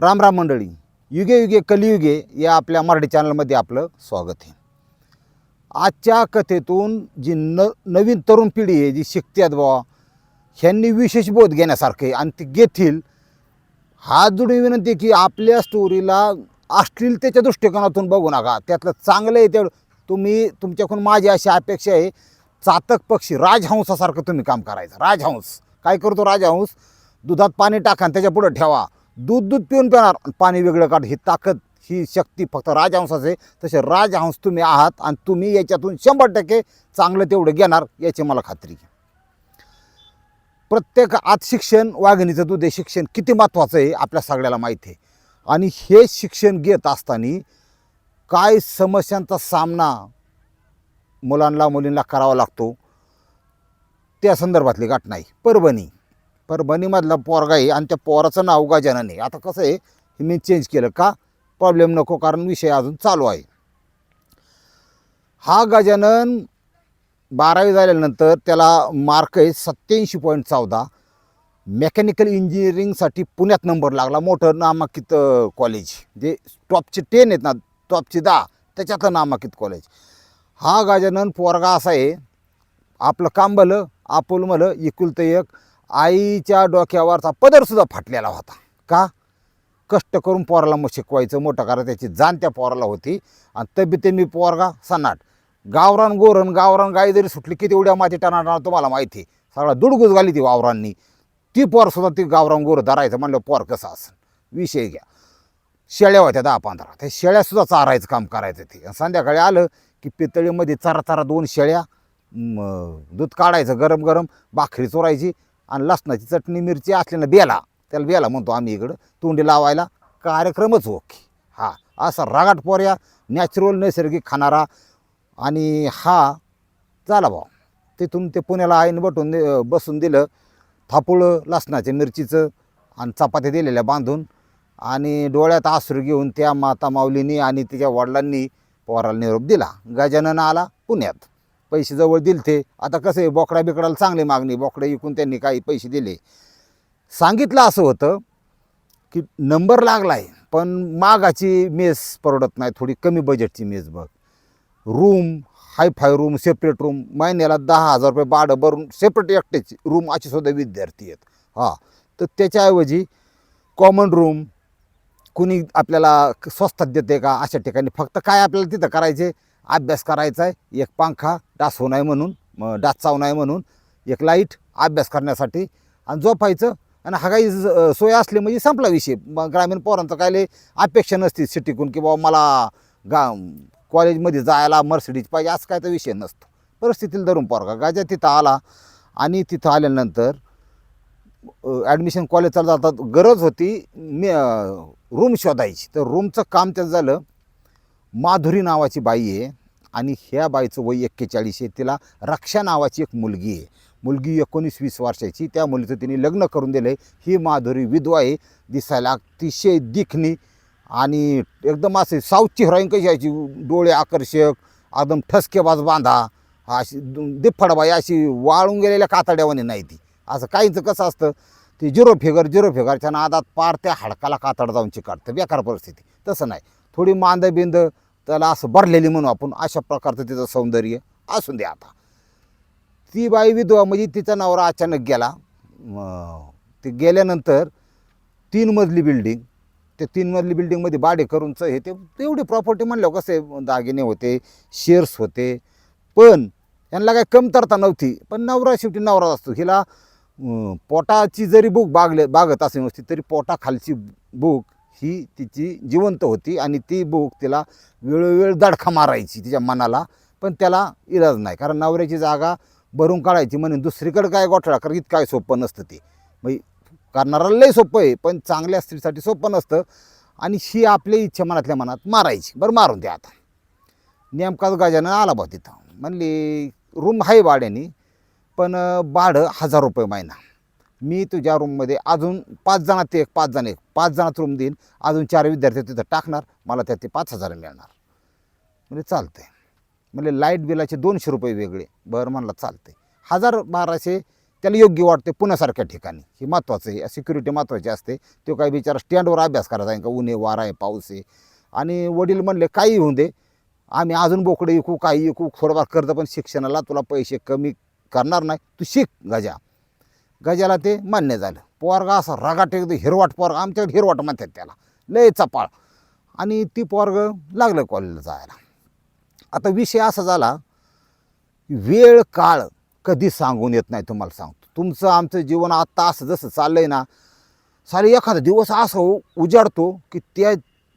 राम राम मंडळी. युगे युगे कलियुगे या आपल्या मराठी चॅनलमध्ये आपलं स्वागत आहे. आजच्या कथेतून जी न नवीन तरुण पिढी आहे जी शिकतात बाबा ह्यांनी विशेष बोध घेण्यासारखं आहे. आणि ते घेतील. हा जोडी विनंती की आपल्या स्टोरीला अश्लीलतेच्या दृष्टिकोनातून बघू नका. त्यातलं चांगलं आहे तेवढं. तुम्ही तुमच्याकडून माझी अशी अपेक्षा आहे चातक पक्षी राजहंसासारखं तुम्ही काम करायचं. राजहंस. काय करतो राजहंस? दुधात पाणी टाका आणि त्याच्या पुढं ठेवा. दूध दूध पिऊन पिणार पाणी वेगळं काढ. ही ताकद ही शक्ती फक्त राजहंसाचे. तसे राजहंस तुम्ही आहात आणि तुम्ही याच्यातून शंभर टक्के चांगलं तेवढं घेणार याची मला खात्री घ्या प्रत्येक आज शिक्षण वाघिणीचं दूध हे शिक्षण किती महत्त्वाचं आहे आपल्या सगळ्याला माहीत आहे. आणि हे शिक्षण घेत असताना काय समस्यांचा सामना मुलांना मुलींना करावा लागतो त्या संदर्भातली घटना आहे. परभणी. परभणीमधला पोरगा आहे आणि त्या पोराचं नाव गजानन आहे. आता कसं आहे हे मी चेंज केलं का? प्रॉब्लेम नको कारण विषय अजून चालू आहे. हा गजानन बारावी झाल्यानंतर त्याला मार्क आहे सत्याऐंशी पॉईंट चौदा. मेकॅनिकल इंजिनिअरिंगसाठी पुण्यात नंबर लागला. मोठं नामांकित कॉलेज जे टॉपचे टेन आहेत ना टॉपचे दहा त्याच्यातलं नामांकित कॉलेज हा गजानन पोरगा असा आहे आपलं काम भलं आपुल मलं इकुलतं एक आईच्या डोक्यावरचा पदरसुद्धा फाटलेला होता. का? कष्ट करून पोराला मग शिकवायचं मोठं करा त्याची जाण त्या पोराला होती. आणि तब्येतीने पोरगा सन्नाट. गावरान गोरण गावरान गाई जरी सुटली किती उड्या माती टनाटणार तुम्हाला माहिती आहे. सगळा दुडगुज घाली ती वावरांनी. ती पोरसुद्धा ती गावरान गोरं धरायचं म्हणलं पोर कसं असं विषय घ्या. शेळ्या होत्या दहा पंधरा. त्या शेळ्यासुद्धा चारायचं काम करायचं ते. संध्याकाळी आलं की पितळीमध्ये चारा चारा दोन शेळ्या दूध काढायचं गरम गरम भाकरी चोरायची. आणि लसणाची चटणी मिरची असल्यानं बेला त्याला बेला म्हणतो आम्ही इकडं तोंडी लावायला कार्यक्रमच हो ओके हा असा रागाट पोऱ्या नॅचरल नैसर्गिक खाणारा आणि हा झाला भाऊ. तिथून ते पुण्याला आईनं बटून दे- बसून दिलं थापुळं लसणाच्या मिरचीचं आणि चपात्या दिलेल्या बांधून आणि डोळ्यात आसरू घेऊन त्या माता माऊलीनी आणि तिच्या वडिलांनी पोराला निरोप दिला. गजानन आला पुण्यात. पैसे जवळ दिले ते आता कसं आहे बोकडा बिकडाला चांगली मागणी बोकडे विकून त्यांनी काही पैसे दिले. सांगितलं असं होतं की नंबर लागला आहे पण मागाची मेस परवडत नाही थोडी कमी बजेटची मेस बघ. Room hi fi room separate room महिन्याला दहा हजार रुपये भाडं भरून सेपरेट एकटेच रूम असे सुद्धा विद्यार्थी आहेत. हां तर त्याच्याऐवजी कॉमन रूम कुणी आपल्याला स्वस्तात देते का अशा ठिकाणी फक्त काय आपल्याला तिथं करायचे? अभ्यास करायचा आहे. एक पंखा डास होऊ नये म्हणून मग डास चावू नये म्हणून एक लाइट अभ्यास करण्यासाठी. आणि झोपायचं. आणि हा काही ज- सोय असली म्हणजे संपला विषय. मग ग्रामीण पोरांचं काय अपेक्षा नसते सिटीकून की बाबा मला गा कॉलेजमध्ये जायला मर्सिडीज पाहिजे असं काय तर विषय नसतो. परिस्थितीला धरून पोरगा गाजा तिथं आला आणि तिथं आल्यानंतर ॲडमिशन कॉलेजला जातात. गरज होती मी रूम शोधायची. तर रूमचं काम त्याचं झालं. माधुरी नावाची बाई आहे आणि ह्या बाईचं वय एक्केचाळीस आहे. तिला रक्षा नावाची एक मुलगी आहे. मुलगी एकोणीस वीस वर्षाची. त्या मुलीचं तिने लग्न करून दिलं आहे ही माधुरी विधवा आहे. दिसायला अतिशय दिखणी आणि एकदम असे साऊथची हिरोईन कशी यायची डोळे आकर्षक एकदम ठसकेबाज बांधा अशी दिफडबाई अशी वाळून गेलेल्या कातड्यावानी नाही ती. असं काहींचं कसं असतं? ते झिरो फिगर झिरो फिगरच्या नादात पार त्या हाडकाला कातड जाऊन चिकाडतं बेकार परिस्थिती. तसं नाही. थोडी मांद बिंद त्याला असं भरलेली म्हणू आपण अशा प्रकारचं तिचं सौंदर्य असून दे आता. ती बाई विधवा म्हणजे तिचा नवरा अचानक गेला. ते गेल्यानंतर तीन मजली बिल्डिंग ते तीन मजली बिल्डिंगमध्ये भाडे करूनचं हे ते तेवढी प्रॉपर्टी म्हणल्यावर कसे दागिने होते शेअर्स होते. पण यांना काही कमतरता नव्हती पण नवरा शेवटी नवराच असतो. हिला पोटाची जरी बुक बागले बागत असेल नसती तरी पोटाखालची बुक ही तिची जिवंत होती आणि ती बुक तिला वेळोवेळ दडखा मारायची तिच्या मनाला पण त्याला इलाज नाही. कारण नवऱ्याची जागा भरून काढायची म्हणून दुसरीकडे काय गोठळा कारण इतकं काय सोपं नसतं ते. मग करणारा लई सोपं आहे पण चांगल्या स्त्रीसाठी सोपं नसतं. आणि ही आपल्या इच्छा मनातल्या मनात मारायची. बरं मारून द्या आता. नेमकाच गाजानं आला बा तिथं. म्हणली रूम आहे भाड्याने पण भाडं हजार रुपये महिना. मी तुझ्या रूममध्ये अजून पाच जणात एक पाच जण एक पाच जणात रूम देईन. अजून चार विद्यार्थी तिथं टाकणार. मला त्यात ते पाच हजार मिळणार. म्हणजे चालतंय. म्हणजे लाइट बिलाचे दोनशे रुपये वेगळे. बरं म्हणलं चालते हजार बाराशे त्याला योग्य वाटते पुण्यासारख्या ठिकाणी. हे महत्त्वाचं आहे. सिक्युरिटी महत्त्वाची असते. तो काही बिचारा स्टँडवर अभ्यास करायचा आहे. का ऊन आहे वारा आहे पाऊस आहे. आणि वडील म्हणले काही होऊन दे. आम्ही अजून बोकडे विकू काही विकू. थोडंफार कर्ज पण शिक्षणाला तुला पैसे कमी करणार नाही. तू शिक गजा. गजाला ते मान्य झालं. पोरगा असा रगाट एकदम हिरवाट पोरगा आमच्याकडे हिरवाट म्हणतात त्याला. लय चपाळ. आणि ती पोरग लागलं कॉलेजला जायला. आता विषय असा झाला वेळ काळ कधी सांगून येत नाही तुम्हाला सांगतो. तुमचं आमचं जीवन आत्ता असं जसं चाललं आहे ना सारे एखादा दिवस असं उजाडतो की त्या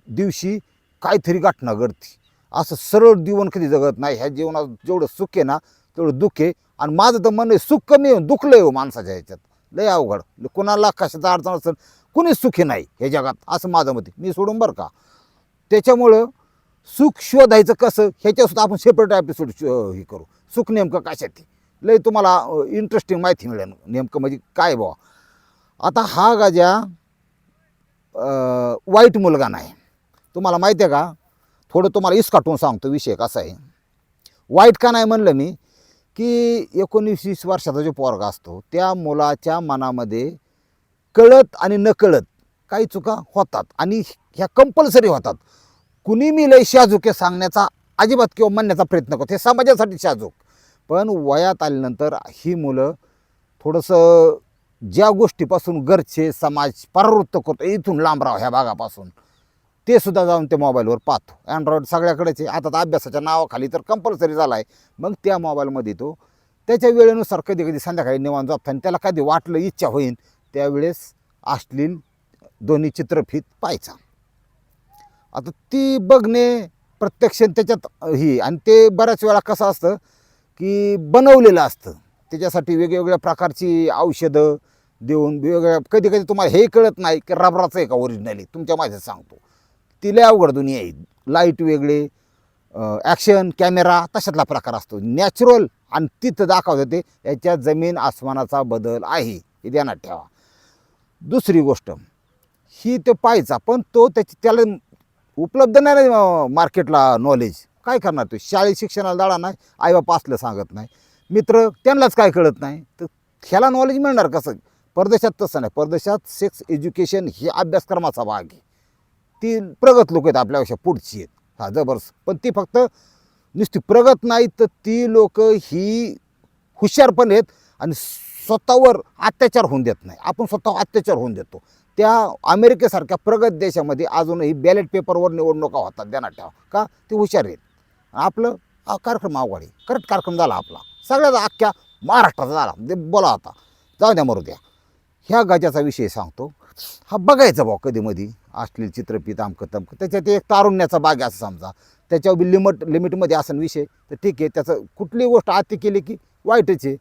दिवशी काहीतरी घटना घडती. असं सरळ जीवन कधी जगत नाही. ह्या जीवनात जेवढं सुख आहे ना तेवढं दुःख आहे. आणि माझं तर मन आहे, सुख कमी आहे दुखलं आहे हो माणसाच्या ह्याच्यात. लय अवघड. कुणाला कशाचा अडचण असेल कुणीच सुखी नाही हे जगात असं माझं मत मी सोडून बरं का? त्याच्यामुळं सुख शोधायचं कसं ह्याच्यासुद्धा आपण सेपरेट एपिसोड हे करू. सुख नेमकं कशात लय तुम्हाला इंटरेस्टिंग माहिती मिळेल नेमकं म्हणजे काय बुवा? आता हा गाज्या वाईट मुलगा नाही. तुम्हाला माहिती आहे का? थोडं तुम्हाला इसकाटून सांगतो विषय कसा आहे. वाईट का नाही म्हणलं मी की एकोणीस वीस वर्षाचा जो पोरगा असतो त्या मुलाच्या मनामध्ये कळत आणि नकळत काही चुका होतात आणि ह्या कंपल्सरी होतात. कुणी मी लय शाजूक हे सांगण्याचा अजिबात किंवा म्हणण्याचा प्रयत्न करतो हे समाजासाठी शाजूक. पण वयात आल्यानंतर ही मुलं थोडंसं ज्या गोष्टीपासून घरचे समाज परावृत्त करतो इथून लांब राहा ह्या भागापासून. ते सुद्धा जाऊन ते मोबाईलवर पाहतो. अँड्रॉइड सगळ्याकडेच आहे. आता तर अभ्यासाच्या नावाखाली तर कंपल्सरी झाला आहे मग त्या मोबाईलमध्ये तो त्याच्या वेळेनुसार कधी कधी संध्याकाळी निवांत झोपताना त्याला कधी वाटलं इच्छा होईल त्यावेळेस अश्लील दोन्ही चित्रफित पाहायचा. आता ती बघणे प्रत्यक्ष त्याच्यात ही आणि ते बऱ्याच वेळा कसं असतं की बनवलेलं असतं. त्याच्यासाठी वेगवेगळ्या प्रकारची औषधं देऊन वेगवेगळ्या कधी कधी तुम्हाला हे कळत नाही की रबराचं आहे का ओरिजिनली तुमच्या माझ्या सांगतो. ती लय अवघड दुनिया आहे. लाइट वेगळे ॲक्शन कॅमेरा तशातला प्रकार असतो. नॅचरल आणि तिथं दाखवतं ते याच्यात जमीन आसमानाचा बदल आहे. हे ध्यानात ठेवा. दुसरी गोष्ट ही तो पाहायचा पण तो त्याची त्याला उपलब्ध नाही मार्केटला नॉलेज काय करणार तो? शाळेत शिक्षणाला दाडा नाही आईबाप असलं सांगत नाही. मित्र त्यांनाच काय कळत नाही. तर ह्याला नॉलेज मिळणार कसं? परदेशात तसं नाही. परदेशात सेक्स एज्युकेशन ही अभ्यासक्रमाचा भाग आहे. ती प्रगत लोक आहेत आपल्यापेक्षा पुढची आहेत. हा जबरदस्त. पण ती फक्त नुसती प्रगत नाही तर ती लोक ही हुशार पण आहेत आणि स्वतःवर अत्याचार होऊन देत नाही. आपण स्वतः अत्याचार होऊन देतो. त्या अमेरिकेसारख्या प्रगत देशामध्ये अजूनही बॅलेट पेपरवर निवडणुका होतात ध्यानात ठेवा. का? ते हुशार आहेत. आपलं कार्यक्रम अवघड आहे. करेक्ट कार्यक्रम झाला आपला. सगळ्याचा अख्ख्या महाराष्ट्राचा झाला. ते बोला आता. जाऊ द्या मरू द्या. ह्या गजाचा विषय सांगतो. हा बघायचा भाऊ कधी मधी असलेली चित्रपट अमकं तमकं. त्याच्यात एक तारुण्याचा बाग आहे असं समजा. त्याच्यावर बी लिमिट लिमिटमध्ये असेल विषय. तर ठीक आहे त्याचं कुठली गोष्ट आती केली की वाईटच आहे.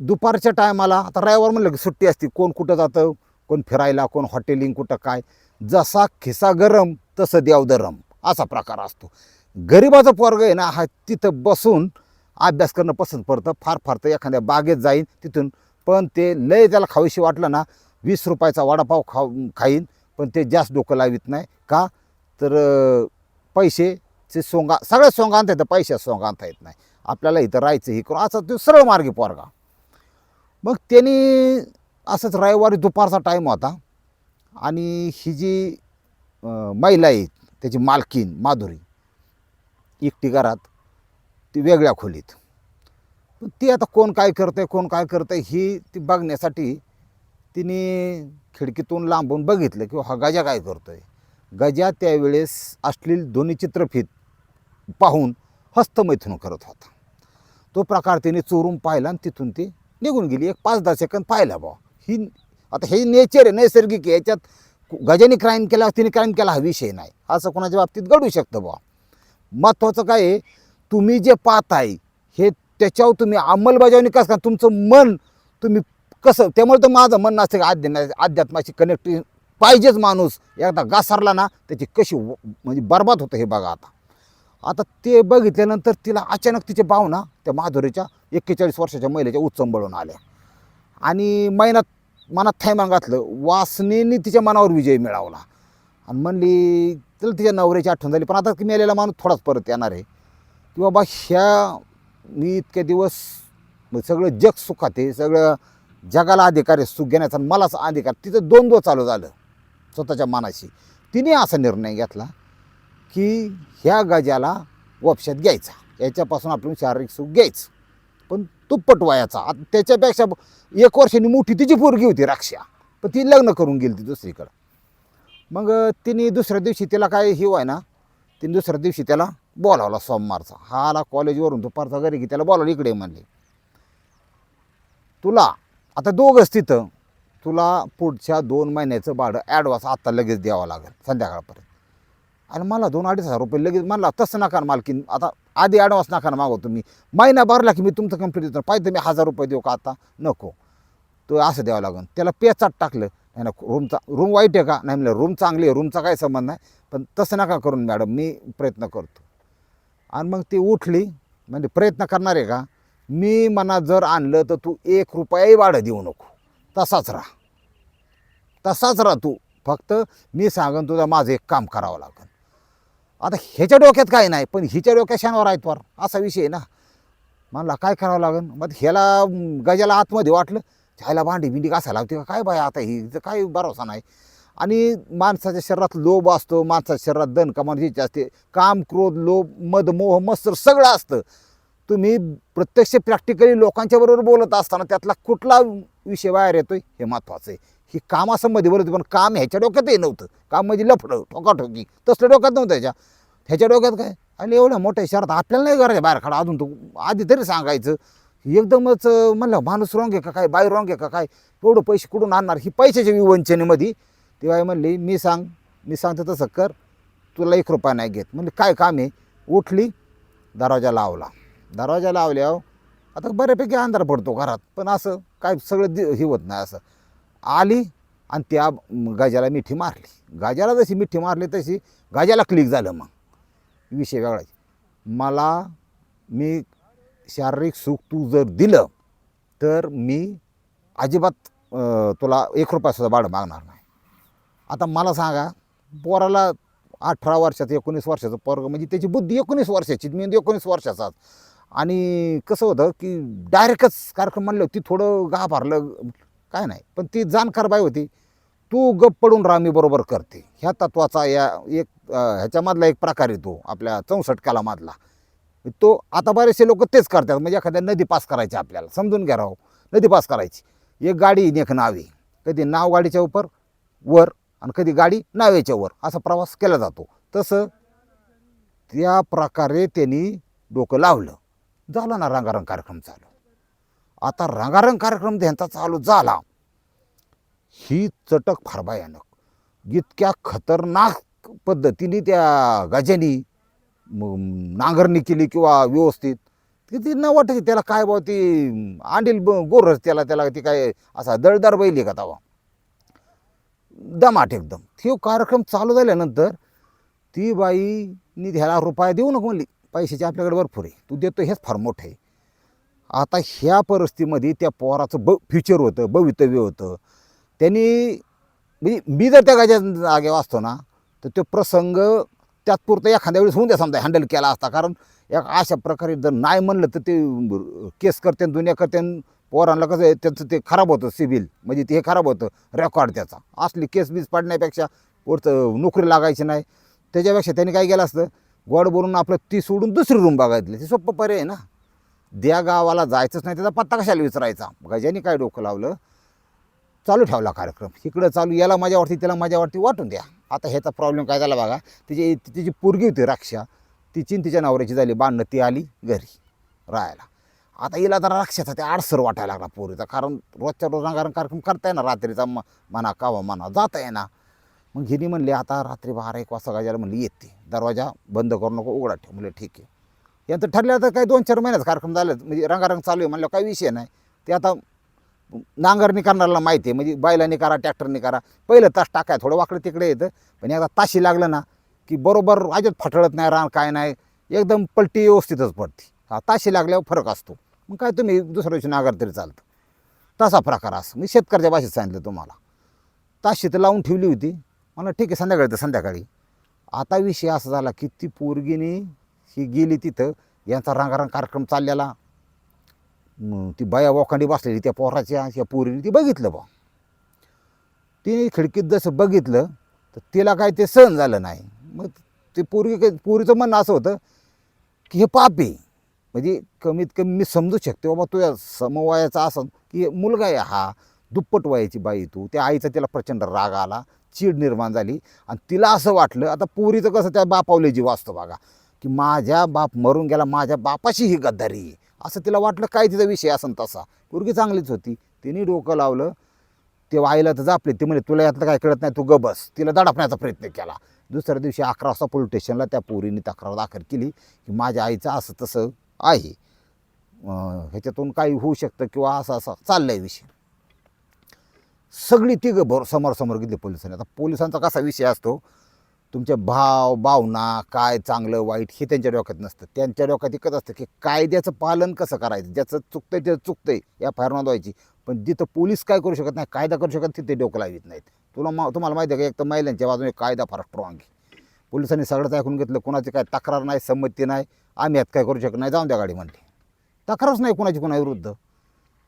दुपारच्या टायमाला आता रविवार म्हणलं की सुट्टी असते कोण कुठं जातं कोण फिरायला कोण हॉटेलिंग कुठं काय जसा खिसा गरम तसं द्याव दरम असा प्रकार असतो. गरिबाचा पोरग आहे ना हा तिथं बसून अभ्यास करणं पसंत पडतं. फार फार तर एखाद्या बागेत जाईन तिथून. पण ते लय त्याला खावीशी वाटलं ना वीस रुपयाचा वडापाव खाऊ खाईन पण ते जास्त डोकं लावित नाही. का? तर पैसेचे सोंगा सगळ्या सोंग आणता येतं पैशात सोंग आणता येत नाही. आपल्याला इथं राहायचं हे करून असं तो सरळ मार्गी पोरगा. मग त्यांनी असंच रविवारी दुपारचा टाईम होता. आणि ही जी महिला आहे त्याची मालकीन माधुरी एकटी घरात ती वेगळ्या खोलीत. पण ती आता कोण काय करतंय कोण काय करतंय ही ती बघण्यासाठी तिने खिडकीतून लांबून बघितलं की हा गजा काय करतोय? गजा त्यावेळेस अश्लील दोन्ही चित्रफित पाहून हस्तमैथून करत होता. तो प्रकार तिने चोरून पाहिला आणि तिथून ती निघून गेली. एक पाच दहा सेकंद पाहिला बा ही आता हे नेचर आहे नैसर्गिक आहे. याच्यात गजाने क्राईम केला तिने क्राईम केला हा विषय नाही. असं कोणाच्या बाबतीत घडू शकतं बा महत्त्वाचं काय आहे? तुम्ही जे पाहताय हे त्याच्यावर तुम्ही अंमलबजावणी कसं का? तुमचं मन तुम्ही कसं? त्यामुळे तर माझं म्हणणं असतं की अध्या अध्यात्माची कनेक्टिव्ह पाहिजेच माणूस. एकदा घासरला ना त्याची कशी व- म्हणजे बर्बाद होतं हे बघा आता. आता ते बघितल्यानंतर तिला अचानक तिच्या भावना त्या माधुरीच्या एक्केचाळीस वर्षाच्या महिलेच्या उचंबळून आल्या. आणि महिन्यात मनात थैमान घातलं. वासनेने तिच्या मनावर विजय मिळवला. आणि म्हणली तिला तिच्या नवऱ्याची आठवण झाली पण आता की मेलेला माणूस थोडाच परत येणार आहे. की बाबा ह्या मी इतके दिवस सगळं जग सुखात आहे सगळं जगाला अधिकार आहे सुख घेण्याचा आणि मलाच अधिकार. तिथं द्वंद्व चालू झालं स्वतःच्या मनाशी. तिने असा निर्णय घेतला की ह्या गजाला वपशात घ्यायचा. याच्यापासून आपण शारीरिक सुख घ्यायचं. पण तुप्पट वयाचा. त्याच्यापेक्षा एक वर्षांनी मोठी तिची पोरगी होती राक्षा. पण ती लग्न करून गेली ती दुसरीकडं. मग तिने दुसऱ्या दिवशी त्याला काय ही व्हाय ना तिने दुसऱ्या दिवशी त्याला बोलावला सोमवारचा. हा आला कॉलेजवरून दुपारचा घरी की त्याला बोलावलं इकडे म्हणले तुला आता दोघंच तिथं. तुला पुढच्या दोन महिन्याचं भाडं ॲडव्हान्स आत्ता लगेच द्यावं लागेल संध्याकाळपर्यंत. आणि मला दोन अडीच हजार रुपये लगेच म्हणला तसं नका ना मालकीन आता आधी ॲडव्हान्स नका ना मागव तुम्ही महिना भरला की मी तुमचं कंप्लीट देतो. पाहिजे मी हजार रुपये देऊ का आता? नको. तो असं द्यावं लागेल. त्याला पेचात टाकलं. नाही ना रूमचा रूम वाईट आहे का? नाही म्हणलं रूम चांगली आहे रूमचा काही संबंध नाही. पण तसं नका करून मॅडम मी प्रयत्न करतो. आणि मग ती उठली. म्हणजे प्रयत्न करणार आहे का? मी मना जर आणलं तर तू एक रुपयाही वाढ देऊ नको. तसाच राहा. तसाच राहा तू. फक्त मी सांगन तुझं माझं एक काम करावं लागेल आता ह्याच्या डोक्यात काय नाही पण हिच्या डोक्यात शनिवार आयतवार असा विषय आहे ना. मला काय करावं लागेल मग ह्याला गजाला आतमध्ये वाटलं ह्याला भांडी बिंडी घासायला लावते का? काय बाय आता ही? काय भरोसा नाही. आणि माणसाच्या शरीरात लोभ असतो माणसाच्या शरीरात दन कमान इच्छा असते. काम क्रोध लोभ मद मोह मस्त सगळं असतं. तुम्ही प्रत्यक्ष प्रॅक्टिकली लोकांच्या बरोबर बोलत असताना त्यातला कुठला विषय बाहेर येतोय हे महत्त्वाचं आहे. ही कामासंबंधी बोलत पण काम ह्याच्या डोक्यातही नव्हतं. काम म्हणजे लफडं ठोकाठोकी तसलं डोक्यात नव्हतं ह्याच्या. ह्याच्या डोक्यात काय? आणि एवढ्या मोठ्या शहरात आपल्याला नाही करायचं बाहेर काढा. अजून तो आधी तरी सांगायचं एकदमच म्हणलं माणूस रॉंग आहे का काय? बाई रॉंग आहे का काय? एवढं पैसे कुठून आणणार? ही पैशाच्या विवंचनेमध्ये. ती बाई म्हणली मी सांग मी सांगतो तसं कर. तुला एक रुपया नाही घेत. म्हणजे काय काम आहे? उठली दरवाजा लावला. दरवाजा लावल्यावर आता बऱ्यापैकी अंधार पडतो घरात. पण असं काय सगळं दि हे होत नाही असं. आली आणि त्या गाज्याला मिठी मारली. गाज्याला जशी मिठी मारली तशी गाज्याला क्लिक झालं मग. विषय वेगळाच. मला मी शारीरिक सुख तू जर दिलं तर मी अजिबात तुला एक रुपयासुद्धा भाडं मागणार नाही. आता मला सांगा पोराला अठरा वर्षाचं एकोणीस वर्षाचं पोरग म्हणजे त्याची बुद्धी एकोणीस वर्षाची मी एकोणीस वर्षाचाच आणि कसं होतं की डायरेक्टच कार्यक्रम म्हणलं ती थोडं घाबरलं काय नाही. पण ती जाणकार बाई होती. तू गप पडून राहा मी बरोबर करते. ह्या तत्वाचा या एक ह्याच्यामधला एक प्रकार येतो आपल्या चौसष्ट कालामधला तो आता बरेचसे लोक तेच करतात. म्हणजे एखाद्या नदी पास करायची आपल्याला. समजून घ्या राहो नदी पास करायची. एक गाडी एक नावे. कधी नाव गाडीच्या उपर वर आणि कधी गाडी नावेच्या वर. असा प्रवास केला जातो. तसं त्या प्रकारे त्यांनी डोकं लावलं. झाला ना रंगारंग कार्यक्रम चालू. आता रंगारंग कार्यक्रम त्यांचा चालू झाला. ही चटक फार भयानक. इतक्या खतरनाक पद्धतीने त्या गजानी नांगरणी केली किंवा व्यवस्थित. ती न वाटत त्याला काय बाबा ती आणील ब- त्याला त्याला ती काय असा दळदार बैल आहे का तवा दमाट एकदम. तो कार्यक्रम चालू झाल्यानंतर ती बाईनी ह्याला रुपया देऊ नको म्हणली. पैशाचे आपल्याकडे भरपूर आहे. तू देतो हेच फार मोठं आहे. आता ह्या परिस्थितीमध्ये त्या पोराचं ब फ्युचर होतं भवितव्य होतं. त्यांनी म्हणजे मी जर त्या गाज्या जागेवर असतो ना तर तो प्रसंग त्यातपुरतं एखाद्या वेळेस होऊन द्या समजा हँडल केला असता. कारण एक अशा प्रकारे जर नाही म्हणलं तर ते केस करते दुनिया करते पोरांना कसं आहे ते खराब होतं सिबिल. म्हणजे ते हे खराब होतं रेकॉर्ड त्याचा. असली केस बीस पडण्यापेक्षा वरचं नोकरी लागायची नाही. त्याच्यापेक्षा त्यांनी काय केलं असतं गोड बोलून आपलं ती सोडून दुसरी रूम बघायतली. ते सोपं पर्याय आहे ना. द्या गावाला जायचंच नाही त्याचा पत्ता कशाला विचारायचा? गजानी काय डोकं लावलं चालू ठेवला कार्यक्रम. इकडं चालू याला मजा वाटते त्याला मजा वाटते वाटून द्या. आता ह्याचा प्रॉब्लेम काय झाला बघा तिची तिची पोरगी होती राक्षा. तिची चिंतीच्या तिच्या नवऱ्याची झाली बांधणं ती आली घरी राहायला. आता हिला जरा राक्षाचा ते आडसर वाटायला लागला पोरीचा कारण रोजच्या रोज रंगारंग कार्यक्रम करता येणार रात्रीचा म म्हणा कावा म्हणा जाता येणार. मग हिने म्हणली आता रात्री बारा एक वाजता गाजाला म्हणली येते. दरवाजा बंद करू नको उघडा ठेव. म्हणजे ठीक आहे. यांचं ठरलं तर काही दोन चार महिन्याचा कार्यक्रम झालं म्हणजे रंगारंग चालू आहे म्हणलं काही विषय नाही. ते आता नांगरणी करणाऱ्याला माहिती आहे म्हणजे बैलाने करा ट्रॅक्टरने करा. पहिलं तास टाकाय थोडं वाकडं तिकडे येतं. पण एकदा ताशी लागलं ना की बरोबर अजिबात फटळत नाही रान काय नाही एकदम पलटी व्यवस्थितच पडते. हा ताशी लागल्यावर फरक असतो. मग काय तुम्ही दुसऱ्या दिवशी नांगर तरी चालतं. तसा प्रकार असं. मी शेतकऱ्याच्या भाषेत सांगितलं तुम्हाला. ताशी तर लावून ठेवली होती. मला ठीक आहे संध्याकाळी तर संध्याकाळी. आता विषय असा झाला की ती पोरगीने ही गेली तिथं यांचा रंगारंग कार्यक्रम चाललेला. ती बाया वोखांडी बसलेली त्या पोराच्या या पोरीने ती बघितलं बा. तिने खिडकीत जसं बघितलं तर तिला काय ते सहन झालं नाही. मग ते पोरगी काय पोरीचं म्हणणं असं होतं की हे पाप आहे. म्हणजे कमीत कमी मी समजू शकते बाबा तुझ्या समवायाचा असं की मुलगा आहे हा. दुप्पट वयाची बाई तू. त्या आईचा तिला प्रचंड राग आला चीड निर्माण झाली. आणि तिला असं वाटलं आता पोरीचं कसं त्या बापावले जीव असतो बघा की माझ्या बाप मरून गेला माझ्या बापाशी ही गद्दारी आहे. असं तिला वाटलं काय तिचा विषय असन तसा. पोरगी चांगलीच होती. तिने डोकं लावलं. ते आईला तर जापले. ते म्हणे तुला यातलं काय कळत नाही तू गबस बस. तिला दडपण्याचा प्रयत्न केला. दुसऱ्या दिवशी अकरा वाजता पोलीस स्टेशनला त्या पोरीने तक्रार दाखल केली की माझ्या आईचं असं तसं आहे. ह्याच्यातून काही होऊ शकतं किंवा असं असं चाललं आहे विषय. सगळी तिघं बरोबर समोरासमोर घेतली पोलिसांनी. आता पोलिसांचा कसा विषय असतो? तुमचे भाव भावना काय चांगलं वाईट हे त्यांच्या डोक्यात नसतं. त्यांच्या डोक्यात एकच असतं की कायद्याचं पालन कसं करायचं? ज्याचं चुकतंय चुकतं चुकतंय. या फायर नोंदवायची. पण जिथं पोलीस काय करू शकत नाही कायदा करू शकत तिथे डोकं लावित नाहीत. तुला मा तुम्हाला माहिती आहे का एक तर महिलांच्या बाजूने कायदा फार स्ट्रॉंग आहे. पोलिसांनी सगळंच ऐकून घेतलं कोणाची काय तक्रार नाही संमती नाही. आम्ही यात काय करू शकत नाही जाऊन द्या गाडी म्हणते तक्रारच नाही कोणाची कोणाविरुद्ध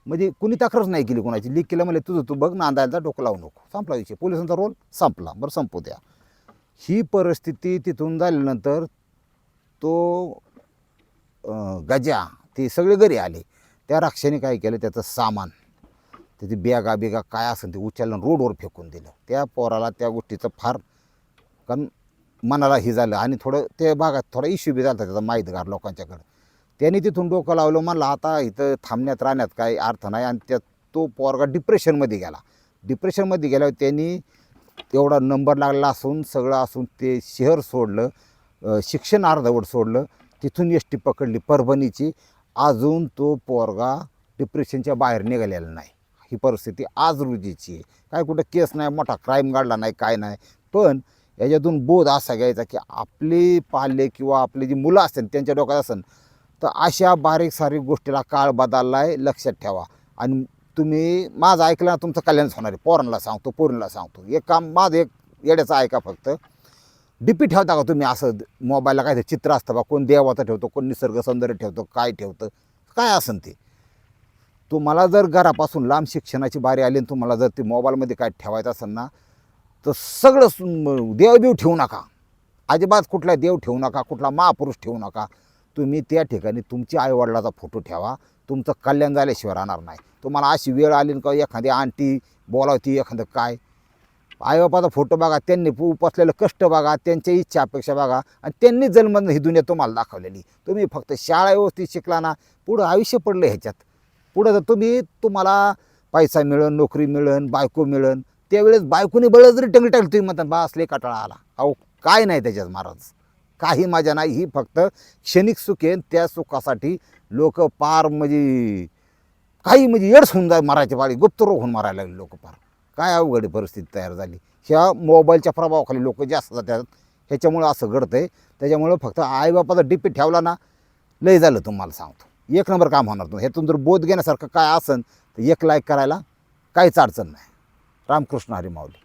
म्हणजे कुणी तक्रारच नाही केली कोणाची. लीक केलं म्हणजे तुझं तू बघ नांदायला डोकं लावू नको. संपला विषय. पोलिसांचा रोल संपला. बरं संपू द्या. ही परिस्थिती तिथून झाल्यानंतर तो गजा ते सगळे घरी आले. त्या राक्षाने काय केलं त्याचं सामान त्याची बॅगा बिगा काय असेल ते उचललं रोडवर फेकून दिलं. त्या पोराला त्या गोष्टीचं फार कारण मनाला हे झालं आणि थोडं त्या भागात थोडा इश्यू बी झाला त्याचा माहीतगार लोकांच्याकडं. त्यांनी तिथून डोकं लावलं म्हणलं आता इथं थांबण्यात राहण्यात काही अर्थ नाही. आणि त्या तो पोरगा डिप्रेशनमध्ये गेला. डिप्रेशनमध्ये गेल्यावर त्यांनी तेवढा नंबर लागला असून सगळं असून ते शहर सोडलं शिक्षण अर्धवट सोडलं. तिथून एस टी पकडली परभणीची. अजून तो पोरगा डिप्रेशनच्या बाहेर निघालेला नाही. ही परिस्थिती आज रोजीची आहे. काय कुठं केस नाही मोठा क्राईम घडला नाही काय नाही. पण याच्यातून बोध असा घ्यायचा की आपले पाल्य किंवा आपली जी मुलं असतील त्यांच्या डोक्यात असेल तर अशा बारीक सारीक गोष्टीला काळ बदलला आहे लक्षात ठेवा. आणि तुम्ही माझं ऐकलं तुमचं कल्याणच होणार आहे. पोरांना सांगतो पोरींना सांगतो. एक काम माझं एक येड्याचं ऐका फक्त. डिपी ठेवता का तुम्ही असं मोबाईलला काय ते चित्र असतं बा कोण देवाचं ठेवतो कोण निसर्ग सौंदर्य ठेवतो काय ठेवतं काय असन ते. तुम्हाला जर घरापासून लांब शिक्षणाची बारी आली आणि तुम्हाला जर ते मोबाईलमध्ये काय ठेवायचं असेल ना तर सगळं सु- देवबीव ठेवू नका. अजिबात कुठला देव ठेवू नका कुठला महापुरुष ठेवू नका. तुम्ही त्या ठिकाणी तुमच्या आईवडिलाचा फोटो ठेवा. तुमचं कल्याण झाल्याशिवाय राहणार नाही. तुम्हाला अशी वेळ आली ना का एखादी आंटी बोलावती एखादं काय? आईबापाचा फोटो बघा त्यांनी उपसलेलं कष्ट बघा त्यांच्या इच्छा अपेक्षा बघा आणि त्यांनी जन्म ही दुनिया तुम्हाला दाखवलेली. तुम्ही फक्त शाळा व्यवस्थित शिकला ना पुढं आयुष्य पडलं ह्याच्यात. पुढं जर तुम्ही तुम्हाला पैसा मिळन नोकरी मिळन बायको मिळन त्यावेळेस बायकोने बळजरी टंगली टाकली तुम्ही म्हणतात बा असले कटाळा आला. अहो काय नाही त्याच्यात महाराज. काही मजा नाही. ही फक्त क्षणिक सुखेन त्या सुखासाठी लोक पार म्हणजे काही म्हणजे येड्स होऊन जाय मारायच्या पाळी गुप्तरोग होऊन मारायला लागले लोक पार. काय अवघड परिस्थिती तयार झाली. ह्या मोबाईलच्या प्रभावाखाली लोक जास्त जातात. ह्याच्यामुळं असं घडतं आहे त्याच्यामुळं फक्त आईबापाचा डिपी ठेवला ना लय झालं तुम्हाला सांगतो. एक नंबर काम होणार तुम्ही ह्यातून जर बोध घेण्यासारखं काय असन तर एक लाईक करायला काहीच अडचण नाही. रामकृष्ण हरी माऊली.